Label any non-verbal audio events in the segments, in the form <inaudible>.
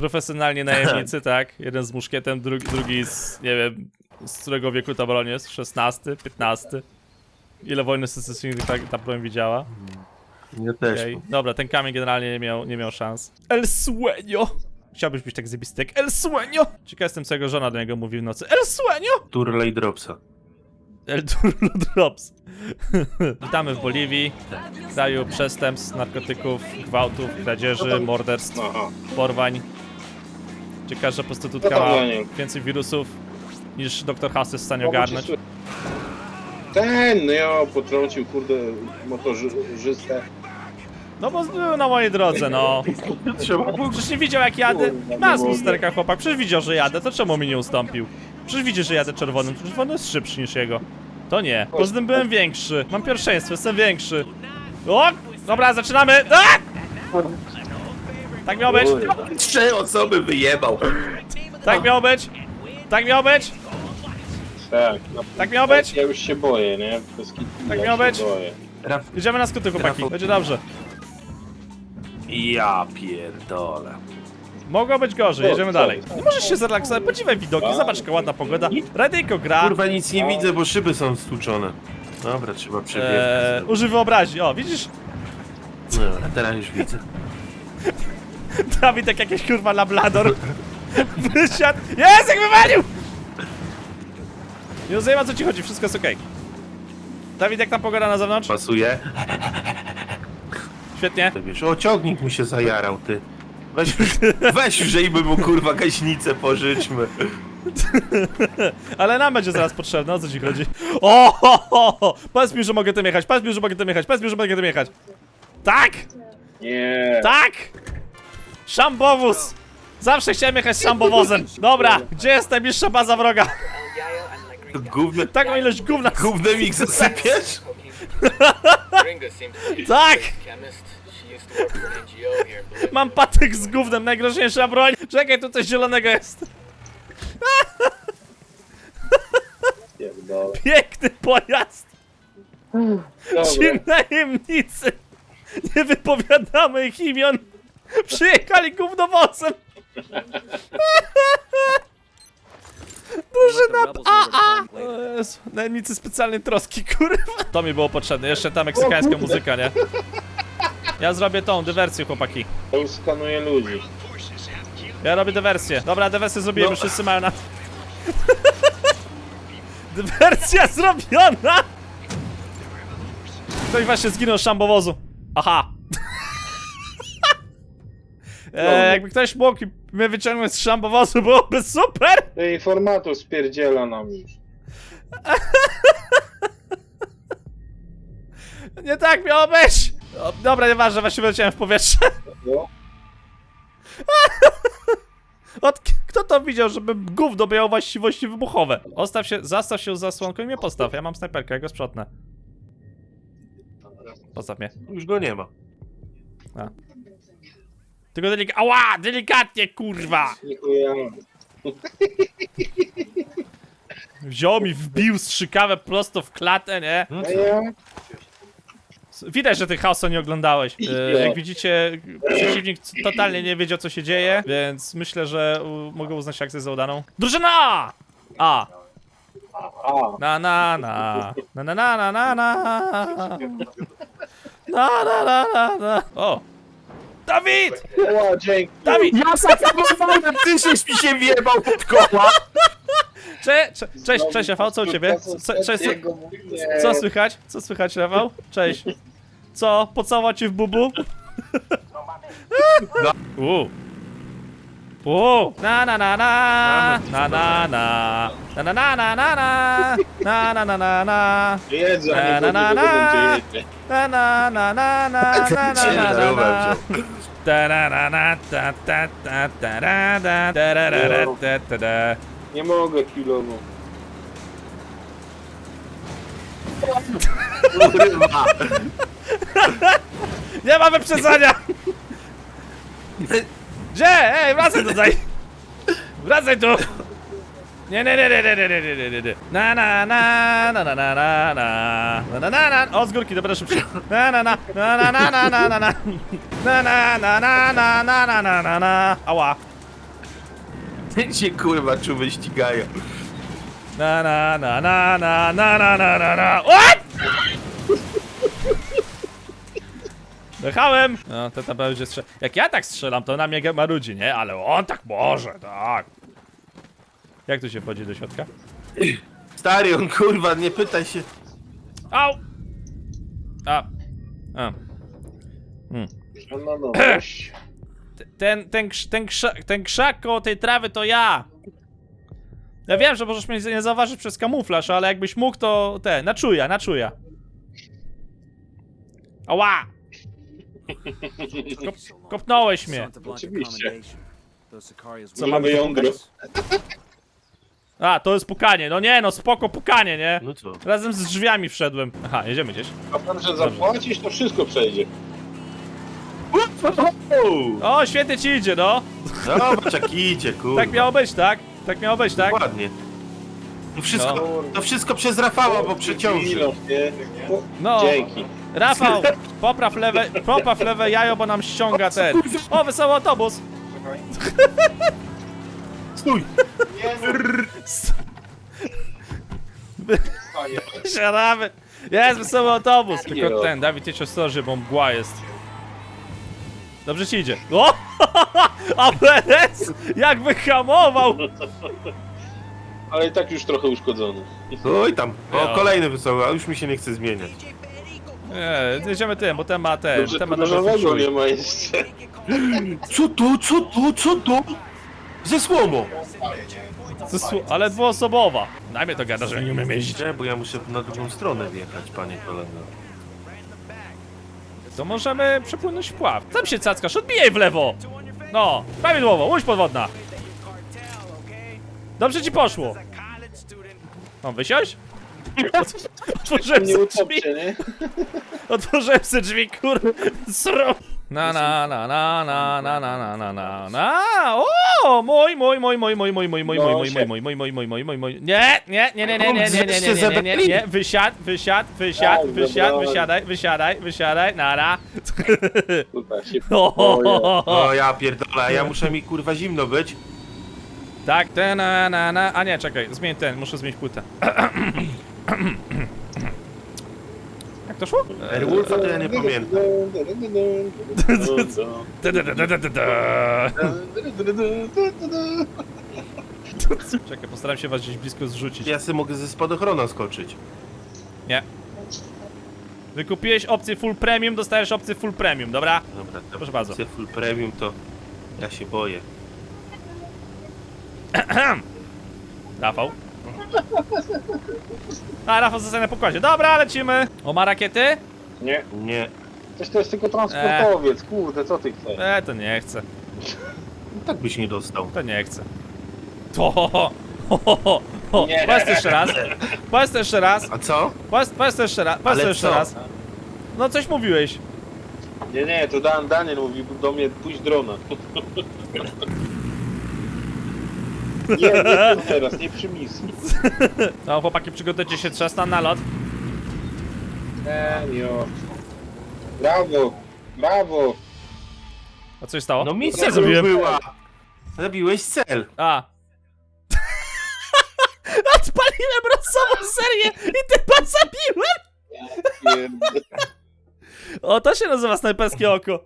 Profesjonalni najemnicy, <laughs> tak? Jeden z muszkietem, drugi, drugi z, nie wiem, z którego wieku ta broń jest? 16, 15? Ile wojny secesyjnych ta, ta broń widziała? Ja też. Okej. Dobra, ten kamień generalnie nie miał, nie miał szans. El Sueño! Chciałbyś być tak zjebisty jak El Sueño! Ciekaw jestem, co jego żona do niego mówi w nocy. El Sueño! Turley Dropsa. El Turlo Drops. <laughs> Witamy w Boliwii, kraju przestępstw, narkotyków, gwałtów, kradzieży, morderstw, Aha. porwań. Ciekawe, że prostytutka No ma nie. więcej wirusów niż doktor House jest w stanie ogarnąć. Ten, no ja potrącił, kurde, motorzystę. No bo był na mojej drodze, no. <laughs> Trzeba było... Przecież nie widział jak jadę. Kurwa, Ma z nie mogę. lusterka chłopak, przecież widział, że jadę, to czemu mi nie ustąpił? Przecież widzi, że jadę czerwonym, przecież czerwony jest szybszy niż jego. To nie. Poza tym byłem większy. Mam pierwszeństwo, jestem większy. O! Dobra, zaczynamy! A! Tak miało być! Trzy osoby wyjebał. Tak miało być! Tak miało być! Tak. No, Tak miało być! Ja już się boję, nie? Bez kitu, Tak ja miało się być? Boję. Raf... Na skuty, chłopaki. Będzie dobrze. Ja pierdolę. Mogło być gorzej, jedziemy dalej. Nie możesz się zrelaksować, podziwiaj widoki, zobacz jaka ładna pogoda. Radyjko gra. Kurwa nic nie widzę, bo szyby są stłuczone. Dobra, trzeba przebiegać. Eee, użyj wyobraźni. O, widzisz? Dobra, teraz już widzę. <laughs> <laughs> Dawid jak jakiś kurwa lablador. <laughs> Wysiadł. Jest, jak wywalił! Nie rozumiem o co ci chodzi, wszystko jest okej. Dawid, jak tam pogoda na zewnątrz? Pasuje. Świetnie. To wiesz, o ciągnik mi się zajarał, ty. Weź, weź użyjmy mu kurwa gaśnicę, pożyczmy. <laughs> Ale nam będzie zaraz potrzebne, o co ci chodzi? O, ho, ho, ho. Powiedz mi, że mogę tym jechać, powiedz mi, że mogę tym jechać, powiedz mi, że mogę tym jechać. Tak! Nie. Tak! Szambowóz! Zawsze chciałem jechać szambowozem. Dobra, gdzie jest najbliższa baza wroga? Gówne, Taką ilość gówna. gównem ich zasypiesz? Tak! <laughs> Mam patyk z gównem, najgroźniejsza broń. Czekaj, tu coś zielonego jest. Piękny pojazd. Ci najemnicy. Nie wypowiadamy ich imion. <laughs> Przyjechali gównowozem. <laughs> Drużyna AA. O Jezu, Najemnicy specjalnej troski, <laughs> kurwa. To mi było potrzebne, jeszcze ta meksykańska muzyka, nie? Ja zrobię tą dywersję, chłopaki. To już skanuje ludzi. Ja robię dywersję. Dobra, dywersję zrobiłem, No. już wszyscy mają na... Dywersja zrobiona! Ktoś właśnie zginął z szambowozu. Aha. E, jakby ktoś mógł mnie wyciągnąć z szambowozu, byłoby super! To informator spierdziela nam już. <laughs> Nie tak miało być! O, dobra, nieważne, właśnie wyleciałem w powietrze. No. <laughs> Od, kto to widział, żeby gówno miało właściwości wybuchowe? Ostaw się, zastaw się z zasłonką i mnie postaw. Ja mam snajperkę, ja go sprzątnę. Postaw mnie. Już go nie ma. Tylko delik... Ała! Delikatnie, kurwa! Wziął mi, wbił strzykawę prosto w klatę, nie? No Widać, że ty chaosu nie oglądałeś. E, jak widzicie, przeciwnik totalnie nie wiedział, co się dzieje, więc myślę, że mogę uznać akcję za udaną. Drużyna! A! Na na na. Na na na na na na. Na na na na na. O! Dawid! O, dzięki. Dawid! Ja zakamowałem, ty żeś mi się wjebał od koła. Cze cze cześć, cześć Rafał, co u ciebie? Co, cześć, co, co słychać? Co słychać Rafał? Cześć. Co? Pocałować cię w bubu? U. U. Na na na na na na na na na na na na na na na na na Na, a nie na, na, na. Na na na na na na na na na na nie mogę kilomu. <laughs> Nie ma wyprzedzania! Gdzie? Ej, wracaj tutaj! Wracaj tu! Nie, nie, nie, nie, nie, nie, nie, nie, nie, nie, nie. Na, na, na, na, na, na, na, na, na, na, na, o, z górki, dobra, szybciej. Na, na, na, na, na, na, na, na, na, na, na, na, na, na, na, na, na, na, na, na, ała. się kurwa czuły ścigają. Na na na na na na na na na na What? Jechałem! No, to tam będzie strzel... Jak ja tak strzelam, to na mnie marudzi, nie? Ale on tak może, tak. Jak tu się wchodzi do środka? Stary, on kurwa, nie pytaj się. Au! A. A. No, no, no, weź. Ten, ten, krz- ten, krzak, ten krzak koło tej trawy to ja! Ja wiem, że możesz mnie nie zauważyć przez kamuflaż, ale jakbyś mógł, to te, na czuja, na czuja. Ała! Kop, kopnąłeś mnie. Oczywiście. Co Mamy mamy jądro. A, to jest pukanie. No nie, no spoko pukanie, nie? No co? Razem z drzwiami wszedłem. Aha, jedziemy gdzieś. A pan, że zapłacisz, to wszystko przejdzie. O, świetnie ci idzie, no. Zobacz jak <laughs> idzie, kurwa. Tak miało być, tak? Tak miało być, tak? Ładnie. To wszystko, No. to wszystko przez Rafała, bo przeciąży. Chwilą, nie? O, No. Dzięki. Rafał, <laughs> popraw lewe, popraw lewe jajo, bo nam ściąga ten. O, wesoły autobus. <laughs> Stój! Siadamy. Jest wesoły autobus. Tylko ten, Dawid, jedź ostrożnie, bo mgła jest. Dobrze ci idzie. O! <laughs> A Perez jak wyhamował! Ale i tak już trochę uszkodzony. Oj tam. O, kolejny wesoły, a już mi się nie chce zmieniać. Nie, jedziemy tym, bo ten ma ten, Dobrze, ten ma nowego feature. nie ma jeszcze. Co to, co to, co to? Ze słomą. Zesłu- Ale dwuosobowa. Mnie to gada, że nie umiem jeździć. Nie, bo ja muszę na drugą stronę wjechać, panie kolego. To możemy przepłynąć w pław. Tam się cackasz, odbijaj w lewo! No, prawidłowo, łódź podwodna. Dobrze ci poszło. Mam wysiąść? <laughs> Otworzyłem Nie sobie drzwi, utopcie, nie? otworzyłem sobie drzwi, kur... <laughs> Sro... Na na na na na na na na na na na O! Mój, mój, mój, mój, mój, mój, mój, mój, mój, mój, mój, mój, mój, mój, mój, mój, mój, mój. Nie, nie, nie, nie, nie, nie, nie, nie, nie, nie, nie, nie, nie, wysiad, wysiad, wysiad, Tak, wysiad, wysiadaj, wysiadaj, wysiadaj, nara. Tutaj się. O, ja pierdolę, ja muszę mi kurwa zimno być. Tak, ten, na, na, na, a nie, czekaj, zmień ten, muszę zmienić płytę. To szło? Airwolfa to ja nie pamiętam. Da, da, da, da, da, da, da. Czekaj, postaram się was gdzieś blisko zrzucić. Ja sobie mogę ze spadochrona skoczyć. Nie. Wykupiłeś opcję full premium, dostajesz opcję full premium, dobra? Dobra, to Proszę bardzo. opcję full premium to ja się boję. <clears throat> Rafał. A, Rafał zostaje na pokładzie. Dobra, lecimy. O, ma rakiety? Nie, Nie. coś to jest tylko transportowiec, kurde, co ty chcesz? E, to nie chcę. Tak byś nie dostał. To nie chcę. To. Ho, ho, ho, ho, ho. Nie. Powiedz to jeszcze raz. Powiedz to jeszcze raz. A co? Powiedz, powiedz to jeszcze raz. Powiedz Ale to jeszcze co? raz. No coś mówiłeś. Nie, nie, to Dan, Daniel mówi do mnie, pójdź drona. Nie, nie tu teraz, nie przy misji. No chłopaki, przygotujcie się, trzeba stan na lot. Enio. Brawo, brawo. A co się stało? No Co misja zrobiłem? była. Zabiłeś cel. A. <laughs> Odpaliłem rozsową serię i typa zabiłem! Pierd- O, to się nazywa snajperskie oko.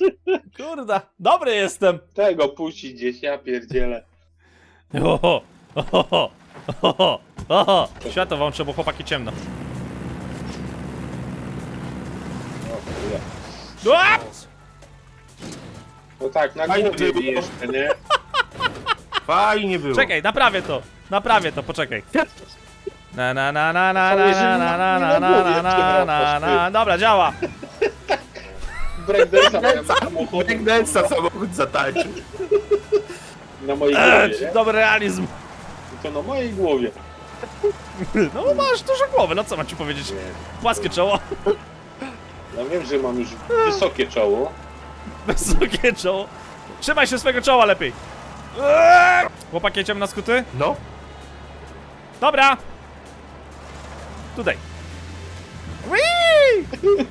<laughs> Kurda, dobry jestem. Tego puści gdzieś, ja pierdzielę. Oho, oho, oho, oho. Światło włączę, bo chłopaki ciemno. O, kurde. Ua! No tak, na Fajnie głowie było. mi jeszcze, nie? <laughs> Fajnie było. Czekaj, naprawię to. Naprawię to, poczekaj. Na na na na na na na na na na na na na na Dobra, działa. Breakdance'a miałem samochód Breakdance'a samochód zatańczył. Na mojej Eee, głowie, nie? Dobry realizm. To na mojej głowie. <laughs> No masz dużo głowy, no co mam ci powiedzieć? Płaskie czoło, Ja wiem, że mam już wysokie czoło. <laughs> wysokie czoło. Trzymaj się swojego czoła lepiej. Eee! Chłopaki, jedziemy na skuty? No. Dobra. Tutaj. Whee! <laughs>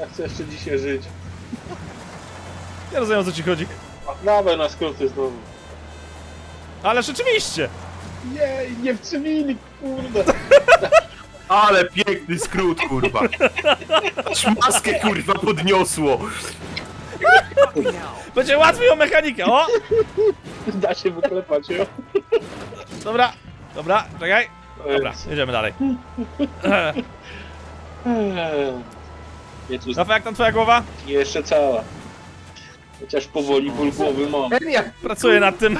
Ja chcę jeszcze dzisiaj żyć. Nie rozumiem o co ci chodzi. Dawaj na skróty znowu. Ale rzeczywiście! Nie, nie w cywili, kurde. Ale piękny skrót, kurwa. Szmaskę, kurwa, podniosło. Będzie łatwiej o mechanikę, o! Da się wyklepać, jo? Dobra, dobra, czekaj. Dobra, jedziemy dalej. Nie tu Rafa, jak tam twoja głowa? jeszcze cała. Chociaż powoli ból głowy mam. Ten jak, Pracuję nad tym.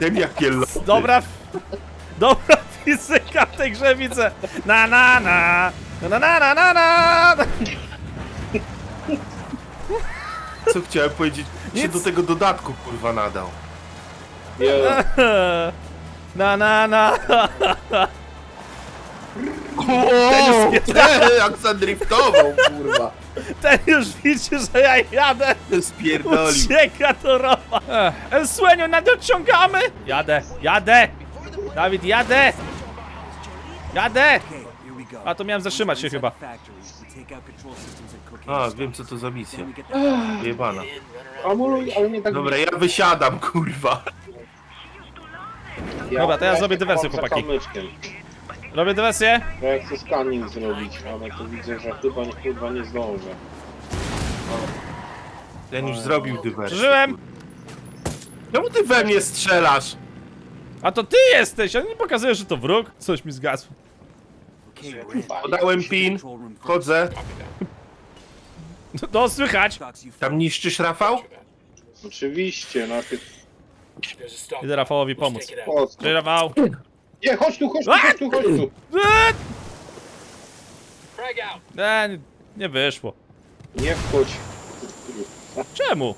ten jak. Dobra, dobra fizyka w tej grze widzę. Na na na. Na na na na na. Co chciałem powiedzieć? Się Nic. do tego dodatku, kurwa, nadał. Jo. <laughs> Na na na. O, <laughs> ten jak zadriftował, kurwa. Ten już widzi, że ja jadę. Spierdolił. Ucieka to rowa. Ech, El Sueño, nadciągamy. Jadę, jadę. Dawid, jadę. Jadę. A to miałem zatrzymać się chyba. A, wiem co to za misja. Jebana. Hamuluj, ale nie tak... Dobra, ja wysiadam, kurwa. Dobra, to ja zrobię dywersję, chłopaki. Robię dywersję. Bo ja chcę scanning zrobić, ale to widzę, że chyba nie, kurwa nie zdążę. Ten już zrobił dywersję. Przeżyłem. Czemu ty we mnie strzelasz? A to ty jesteś, a nie pokazujesz, że to wróg? Coś mi zgasło. Podałem pin, wchodzę. No słychać. Tam niszczysz Rafał? Oczywiście, najpierw... There's a stop. Idę Rafałowi pomóc. Cześć Rafał. Nie, chodź tu, chodź tu, chodź tu, chodź tu. Eee, Frag out. Nie, nie- wyszło. Nie wchodź. Czemu?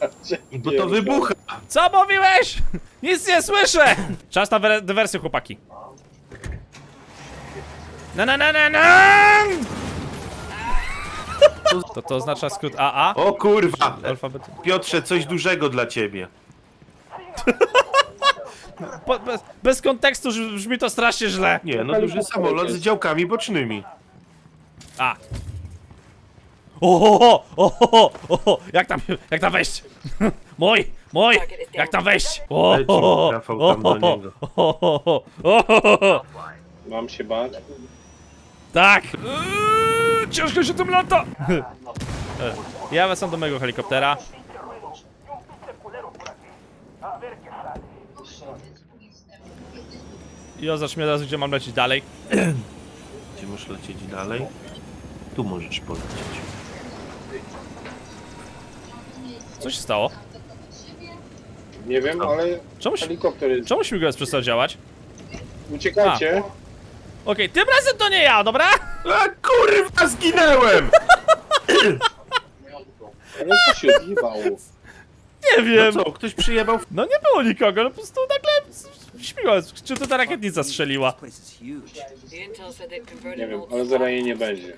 Bo to wybucha. Co mówiłeś? Nic nie słyszę! Czas na wer- dywersję, chłopaki. Na na na na na! To to oznacza skrót AA? O kurwa. Alfabet. Piotrze, coś dużego dla ciebie. Po, bez, bez kontekstu brzmi- brzmi to strasznie źle. Nie, no duży samolot z działkami bocznymi. A. Ohoho, ohoho, oho, jak tam, jak tam wejść? <laughs> Mój, mój, jak tam wejść? Ohoho, Rafał tam do ohoho, niego. ohoho, ohoho. Mam się bać? Tak! Eee, ciężko się tym lata! E, <laughs> Ja wracam do mojego helikoptera. I oznacz razu, gdzie mam lecieć dalej. <clears throat> Gdzie możesz lecieć dalej? Tu możesz polecieć. Co się stało? Nie wiem, ale Czemu, się, helikopter jest. czemu śmigłowiec przestał działać? Uciekajcie. Okej, tym razem to nie ja, dobra? A kurwa, zginęłem! <laughs> Ale co się odjebało? Nie No wiem. co, ktoś przyjebał? No nie było nikogo, no po prostu nagle śmigłowiec. Czy to ta rakietnica strzeliła? Nie wiem, ale zaraz jej nie będzie.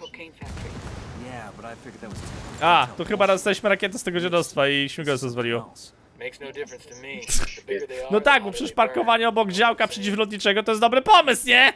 A, to chyba dostaliśmy rakietę z tego dziadostwa i else. Makes no No tak, bo przecież parkowanie obok działka przeciwlotniczego to jest dobry pomysł, nie?